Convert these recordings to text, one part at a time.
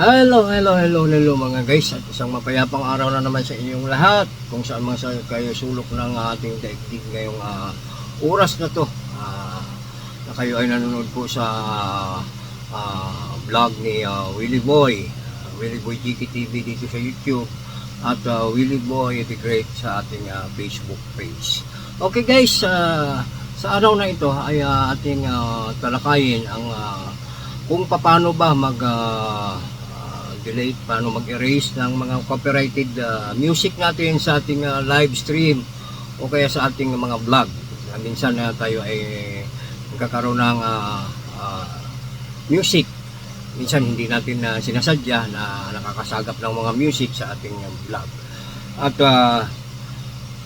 Hello, hello, hello, hello mga guys. At isang mapayapang araw na naman sa inyong lahat. Kung saan man sa kayo sulok ng ating daigdig ngayong ah, oras na to. Ah, na kayo ay nanonood po sa ah, vlog ni ah, Willie Boy. Ah, Willie Boy GKTV dito sa YouTube. At ah, Willie Boy the Great sa ating ah, Facebook page. Okay guys ah, sa araw na ito ay ah, ating ah, talakayin ang ah, kung paano ba mag ah, ah, delete, paano mag-erase ng mga copyrighted ah, music natin sa ating ah, live stream o kaya sa ating mga vlog. Ah, minsan na tayo ay nagkakaroon ng ah, ah, music. Minsan hindi natin na sinasadya na nakakasagap ng mga music sa ating ah, vlog. At ah,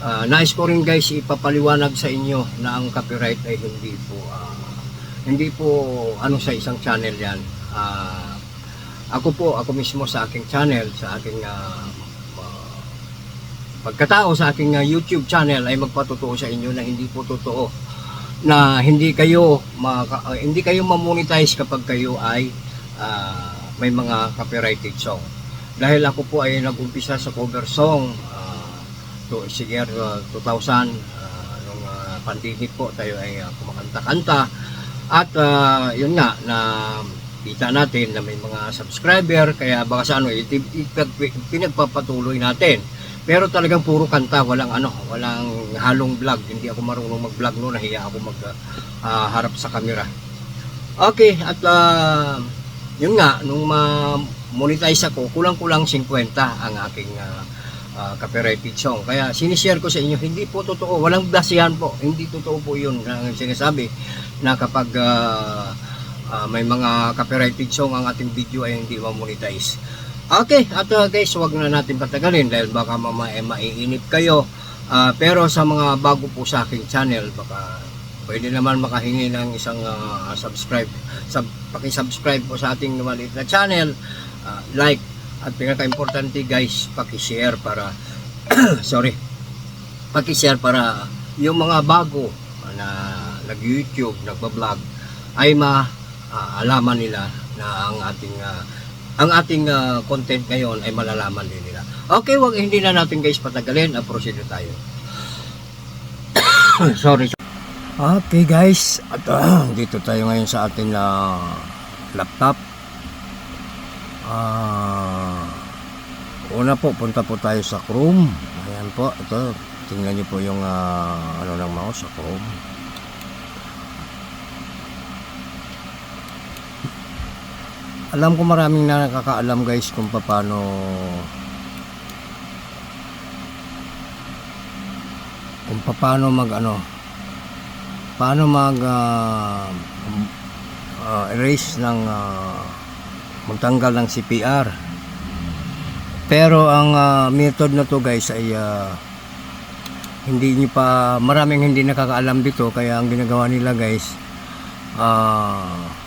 ah, nais ko rin guys ipapaliwanag sa inyo na ang copyright ay hindi po ah, hindi po ano sa isang channel yan. Ah, ako po, ako mismo sa aking channel, sa aking ah, pagkatao sa aking ah, YouTube channel ay magpatotoo sa inyo na hindi po totoo na hindi kayo maka, ah, hindi kayo mamonetize kapag kayo ay ah, may mga copyrighted song. Dahil ako po ay nag-umpisa sa cover song ah, to sige ah, 2000 ah, nung ah, pandemic po tayo ay ah, kumakanta-kanta at ah, yun nga na kita natin na may mga subscriber kaya baka sa ano ipag- pinagpapatuloy natin. Pero talagang puro kanta, walang ano, walang halong vlog. Hindi ako marunong mag-vlog no, nahiya ako mag ah, harap sa camera. Okay, at ah, yun nga nung ma-monetize ako, kulang-kulang 50 ang aking ah, ah, copyrighted song. Kaya sinishare ko sa inyo, hindi po totoo, walang basihan po. Hindi totoo po yun ang sinasabi na kapag ah, ah, may mga copyrighted song ang ating video ay hindi ma-monetize. Okay, at uh, guys, wag na natin patagalin dahil baka mama eh, maiinip kayo. Ah, pero sa mga bago po sa aking channel, baka pwede naman makahingi ng isang ah, subscribe. Sub, paki-subscribe po sa ating maliit na channel, ah, like, at pinaka-importante guys, paki-share para sorry, paki-share para yung mga bago na nag-YouTube, nagba-vlog ay maalaman nila na ang ating ah, ang ating ah, content ngayon ay malalaman din nila. Okay, wag hindi na natin guys patagalin, uh, proceed tayo. Sorry. Okay guys, at ah, dito tayo ngayon sa ating ah, laptop. Ah, una po, punta po tayo sa Chrome. Ayan po, ito, tingnan niyo po yung ah, ano ng mouse sa Chrome. Alam ko maraming na nakakaalam guys kung paano kung paano mag ano paano mag ah, ah, erase ng ah, magtanggal ng CPR pero ang ah, method na to guys ay ah, hindi nyo pa maraming hindi nakakaalam dito kaya ang ginagawa nila guys ah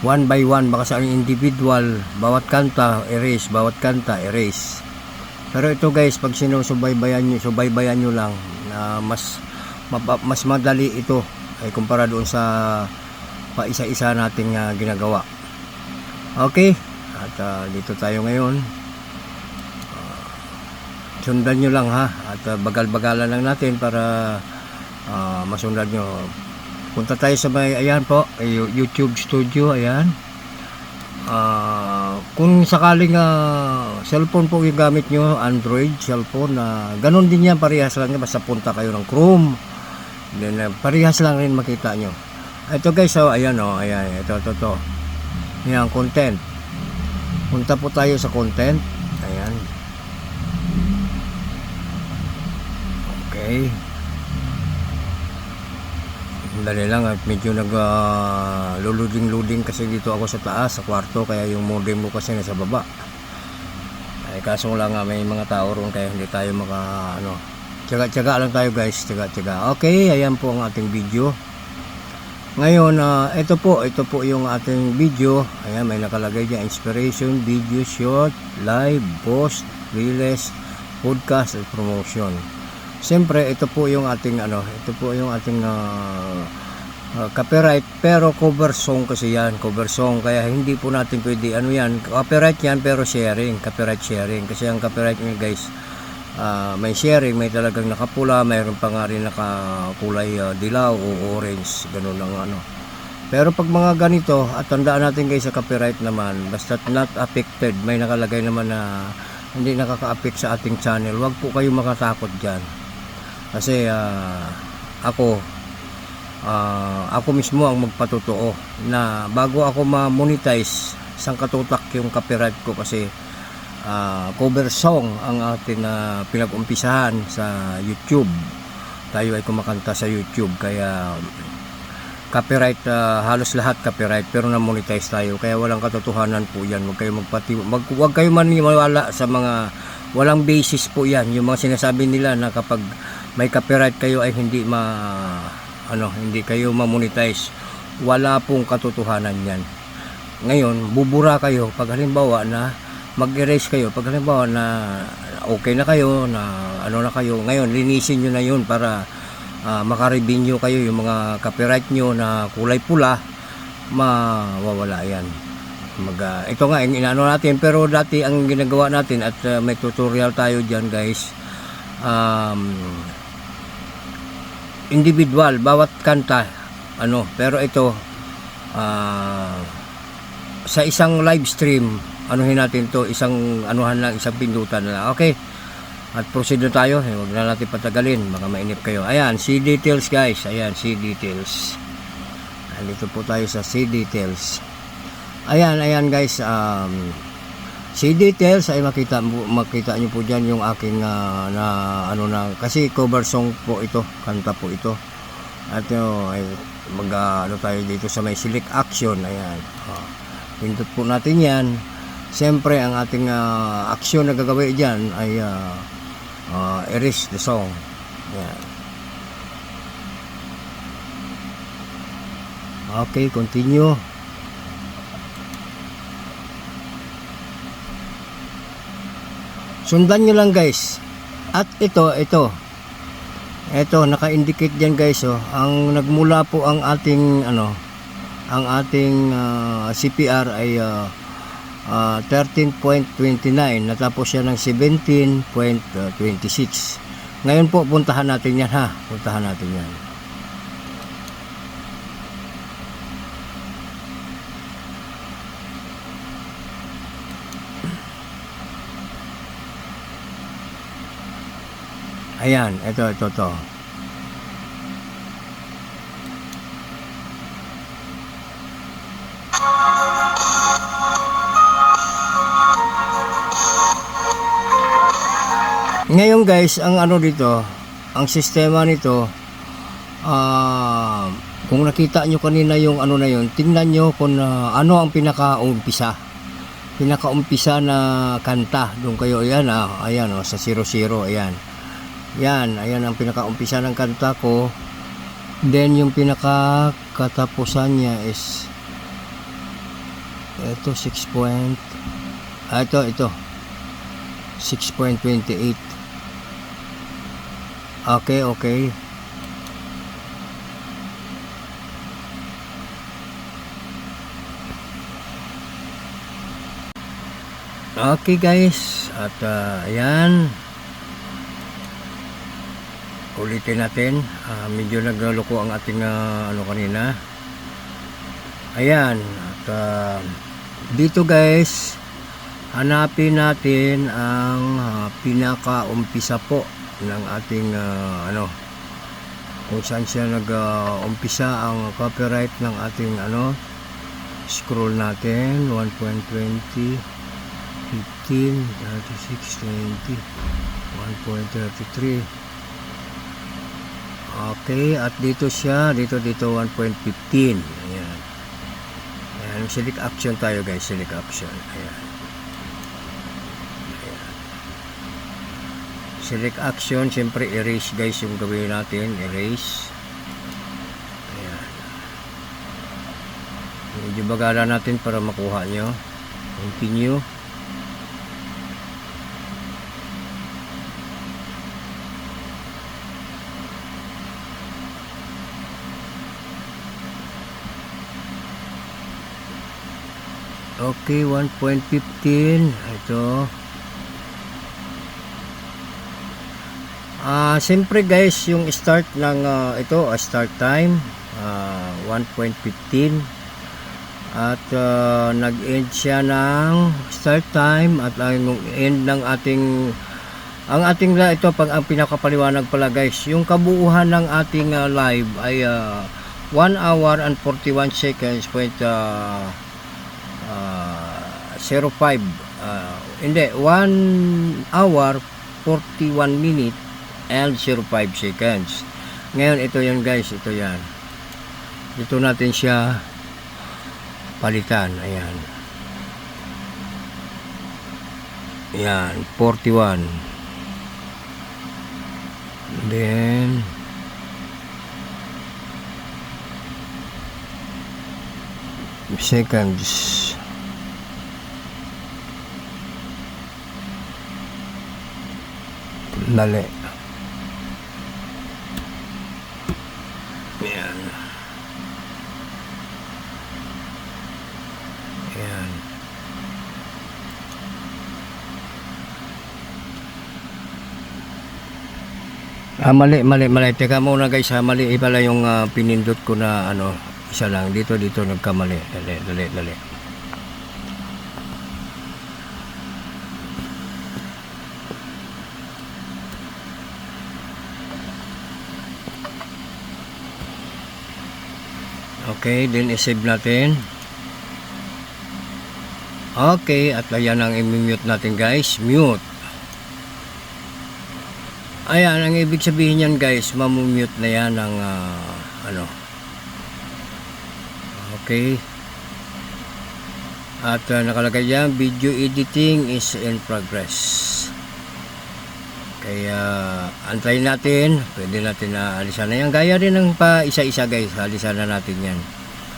one by one baka sa individual bawat kanta erase bawat kanta erase. Pero ito guys pag sinusubaybayan nyo subaybayan nyo lang na mas mapa- mas madali ito ay kumpara doon sa pa isa-isa nating ah, ginagawa. Okay at ah, dito tayo ngayon. Ah, sundan nyo lang ha? At ah, bagal-bagalan lang natin para ah, masundan nyo Punta tayo sa may, ayan po, YouTube studio, ayan. Ah, kung sakaling ah, cellphone po yung gamit nyo, Android cellphone, na ganun din yan, parehas lang yan, basta punta kayo ng Chrome. Then, ah, parehas lang rin makita nyo. Ito guys, oh, ayan oh, ayan, ito, ito, ito. Yan, content. Punta po tayo sa content. Ayan. Okay. Dali lang at medyo nag uh, luluding-luding kasi dito ako sa taas sa kwarto kaya yung modem mo kasi nasa baba. Ay kaso lang nga may mga tao roon kaya hindi tayo maka ano. Tiyaga-tiyaga lang tayo guys, tiyaga-tiyaga. Okay, ayan po ang ating video. Ngayon, ah, ito po, ito po yung ating video. Ayan, may nakalagay diyan inspiration, video, short, live, post, reels, podcast at promotion. Siyempre, ito po yung ating ano, ito po yung ating ah, uh, copyright pero cover song kasi yan cover song. Kaya hindi po natin pwede ano yan copyright yan pero sharing copyright sharing. Kasi ang copyright nyo guys ah, may sharing may talagang nakapula mayroon pa nga rin nakakulay ah, dilaw o orange ganun ang ano. Pero pag mga ganito at tandaan natin guys sa copyright naman basta not affected may nakalagay naman na hindi nakaka-affect sa ating channel wag po kayo makatakot dyan kasi ah, ako ah, ako mismo ang magpatotoo na bago ako ma-monetize sang katutak yung copyright ko kasi ah, cover song ang ating na pinag-umpisahan sa YouTube. Tayo ay kumakanta sa YouTube kaya copyright ah, halos lahat copyright pero na-monetize tayo kaya walang katotohanan po yan. Huwag kayo magpati mag, huwag kayo maniwala sa mga walang basis po yan. Yung mga sinasabi nila na kapag may copyright kayo ay hindi ma ano hindi kayo ma-monetize. Wala pong katotohanan yan. Ngayon bubura kayo pag halimbawa na mag-erase kayo pag halimbawa na okay na kayo na ano na kayo ngayon linisin nyo na yun para uh, makarevenue kayo yung mga copyright nyo na kulay pula mawawala yan. Mag, ah, ito nga yung inaano natin pero dati ang ginagawa natin at ah, may tutorial tayo dyan guys um, individual bawat kanta ano pero ito ah, sa isang live stream anuhin natin to isang anuhan lang isang pindutan na lang. Okay at proceed na tayo. Eh, huwag na natin patagalin baka mainip kayo. Ayan see details guys. Ayan see details. Nandito po tayo sa see details. Ayan ayan guys um, see details ay makita makita niyo po diyan yung aking ah, na ano na kasi cover song po ito kanta po ito. At ay mag ah, ano tayo dito sa may select action ayan. Oh. pindot po natin yan. Siyempre ang ating ah, action na gagawin dyan ay ah, ah, erase the song. Ayan. Okay continue sundan nyo lang guys. At ito ito. Ito naka-indicate diyan guys oh. Ang nagmula po ang ating ano ang ating ah, CPR ay ah, ah, 13.29 natapos siya ng 17.26 ngayon po puntahan natin yan ha? Puntahan natin yan Ayan, ito, ito, ito. Ngayon guys, ang ano dito, ang sistema nito, ah, kung nakita nyo kanina yung ano na yun, tingnan nyo kung ah, ano ang pinaka-umpisa. Pinaka-umpisa na kanta. Doon kayo, ayan ah, ayan oh, sa 00, ayan. Yan, ayan ang pinakaumpisa ng kanta ko. Then yung pinaka katapusan niya is ito 6 point ah, ito ito. 6.28 okay okay. Okay guys. At ah, ayan ulitin natin. Ah, medyo nagluloko ang ating ah, ano kanina. Ayan at ah, dito guys hanapin natin ang ah, pinaka-umpisa po ng ating ah, ano kung saan siya nag-umpisa ang copyright ng ating ano scroll natin. 1.20 15 36 20 1.33 Okay, at dito siya, dito dito 1.15. Ayan. Ayan, select action tayo guys, select action. Ayan. Ayan. Select action, siyempre erase guys yung gawin natin, erase. Ayan. Medyo bagala natin para makuha nyo. Continue. Okay, 1.15. Ito. Ah, siyempre guys, yung start ng ah, ito, ah, start time ah, 1.15 at ah, nag-end siya ng start time at ang end ng ating ang ating ito pag ang pinakapaliwanag pala guys, yung kabuuhan ng ating ah, live ay ah, 1 hour and 41 seconds point ah, 05 ah, hindi 1 hour 41 minute and 05 seconds. Ngayon ito yan guys ito yan. Dito natin siya palitan ayan. Yan 41 then seconds Dali. Yan. Yan. Ah, mali, mali, mali. Teka muna guys, ha. Mali pala yung ah, pinindot ko na ano, isa lang. Dito, dito nagkamali. Dali, dali, dali. Okay, then isave natin. Okay, at ayan ang i-mute natin guys. Mute. Ayan, ang ibig sabihin yan guys, mamumute na yan ng ah, ano. Okay. At ah, nakalagay yan, video editing is in progress. Kaya antayin natin, pwede natin na alisan na yan. Gaya rin ng pa isa-isa guys, alisan na natin yan.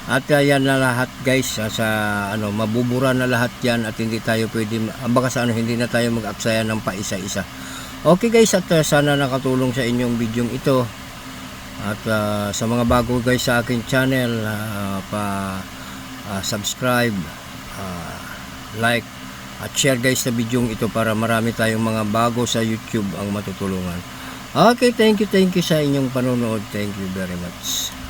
At uh, yan na lahat guys, sa, sa ano, mabubura na lahat yan at hindi tayo pwede, baka sa ano, hindi na tayo mag-aksaya ng pa isa-isa. Okay guys, at uh, sana nakatulong sa inyong video ito. At uh, sa mga bago guys sa aking channel, uh, pa uh, subscribe, uh, like, at share guys sa video ito para marami tayong mga bago sa YouTube ang matutulungan. Okay, thank you, thank you sa inyong panonood. Thank you very much.